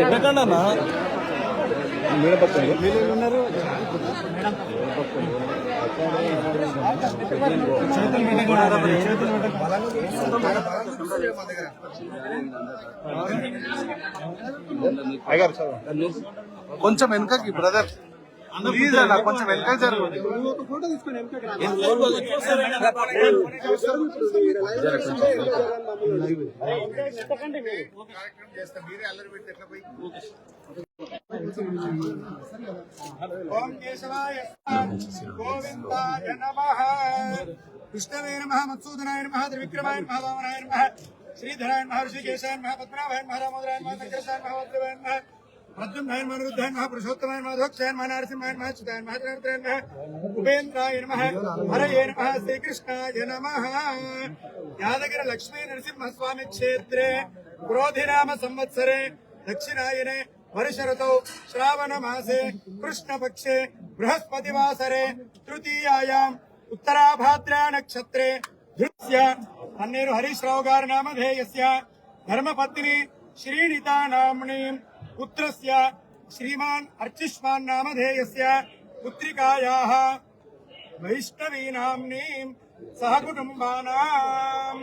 ఎట్టకండన్నా కొంచెం వెనకకి బ్రదర్ కొంచెం వెనక జరుగు ఓం కేశవాయ గోవిందాయ నమః విష్ణవే నమః మత్సూదనాయ నమః త్రివిక్రమాయ నమః వామనాయ నమః శ్రీధరాయ నమః ఋషికేశాయ నమః పద్మనాభాయ నమః రామోదరాయ నమః సంకర్షాయ నమః వజ్రవాయ నమః मध्यम मनुद्धन मह उपेन्द्राय नमः। हरये नमः। श्रीकृष्णाय नमः। लक्ष्मी नरसिंह स्वामी क्षेत्रे क्रोधिराम संवत्सरे दक्षिणायने वर्षरतौ श्रावणमासे कृष्णपक्षे बृहस्पतिवासरे उत्तराभाद्रा नक्षत्रे धृत्य अन्नेरु हरीश्राव नामधेयस्य। धर्मपत्नी श्रीणिता नाम्नीम् पुत्रस्य श्रीमान् अर्चिष्मान् नामधेयस्य पुत्रिकायाः वैष्णवी नाम्नीम् सहकुटुम्बानाम्।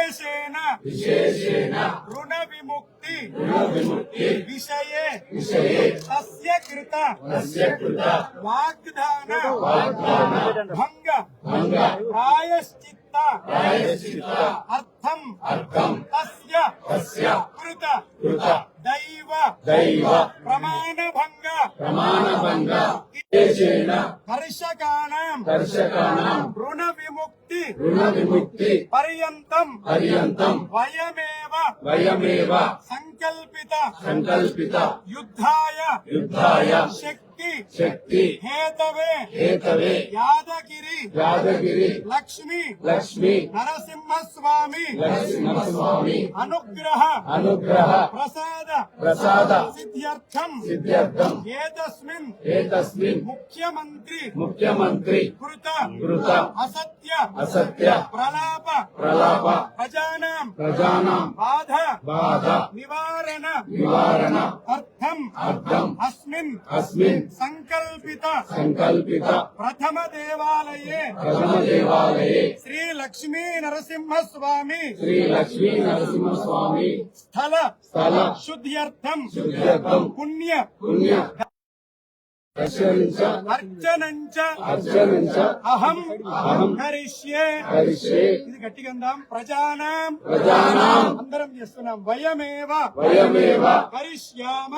విశేషేణ. విశేషేణ. రుణ విముక్తి విషయే. విషయే. తస్య కృత. తస్య కృత. వాగ్దాన. వాగ్దాన. భంగ. భంగ. ప్రాయశ్చిత్త. ప్రాయశ్చిత్త. అర్థం. అర్థం. తస్య. తస్య. కృత. కృత. దైవ. దైవ. ప్రమాణ భంగ ప్రమాణ భంగ కర్షకాణం కర్షకాణం రుణ విముక్తి రుణ విముక్తి. పర్యంతం. పర్యంతం. వయమేవ. వయమేవ. సంకల్పిత. సంకల్పిత. యుద్ధాయ. యుద్ధాయ. శక్తి ಶಕ್ತಿ ಶಕ್ತಿ ಹೇತವೇ ಹೇತವೇ ಯಾದಗಿರಿ ಯಾದಗಿರಿ ಲಕ್ಷ್ಮಿ ಲಕ್ಷ್ಮಿ ನರಸಿಂಹಸ್ವಾಮಿ ನರಸಿಂಹಸ್ವಾಮಿ ಅನುಗ್ರಹ ಅನುಗ್ರಹ ಪ್ರಸಾದ ಪ್ರಸಾದ ಸಿದ್ಧ್ಯರ್ಥಂ ಸಿದ್ಧ್ಯರ್ಥಂ ಏತಸ್ಮಿನ್ ಏತಸ್ಮಿನ್ ಮುಖ್ಯಮಂತ್ರಿ ಮುಖ್ಯಮಂತ್ರಿ ಕೃತ ಕೃತ ಅಸತ್ಯ ಅಸತ್ಯ ಪ್ರಲಾಪ ಪ್ರಲಾಪ ಪ್ರಜಾನಾಂ ಪ್ರಜಾನಾಂ ಬಾಧ ಬಾಧ ನಿವಾರಣ ನಿವಾರಣ అర్థం. అస్మిన్. అస్మిన్. సంకల్పిత. సంకల్పిత. ప్రథమ దేవాలయే. ప్రథమ దేవాలయే. శ్రీ లక్ష్మీ నరసింహ స్వామి శ్రీ లక్ష్మీ నరసింహ స్వామి స్థల. స్థల. శుద్ధ్యర్థం. శుద్ధ్యర్థం. పుణ్య. పుణ్య. అర్చనంచ. అర్చనంచ. అహం అహం హరిష్యే. హరిష్యే. ఇది గట్టిగా అందాం ప్రజానాం. ప్రజానాం. అందరం చేస్తున్నాం. వయమేవ. వయమేవ. హరిష్యామ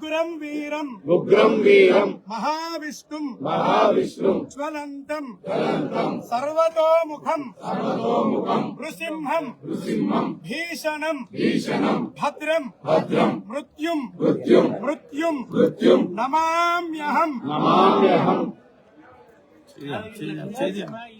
ఉగ్రం వీరం. ఉగ్రం వీరం. మహావిష్ణుం. మహావిష్ణు. జ్వలంతం జ్వలంతం సర్వతోముఖం. సర్వతోముఖం. నృసింహం. నృసింహం. భీషణం. భీషణం. భద్రం. భద్రం. మృత్యుం. మృత్యుం. మృత్యుం. మృత్యుం. నమామ్యహం. నమామ్యహం. ఈ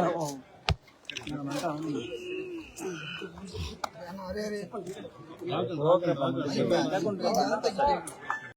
တော့အောင်မတောင်းဘူးရမရဲရဲပတ်လို့ဘာလို့ဘာလို့ဘာလို့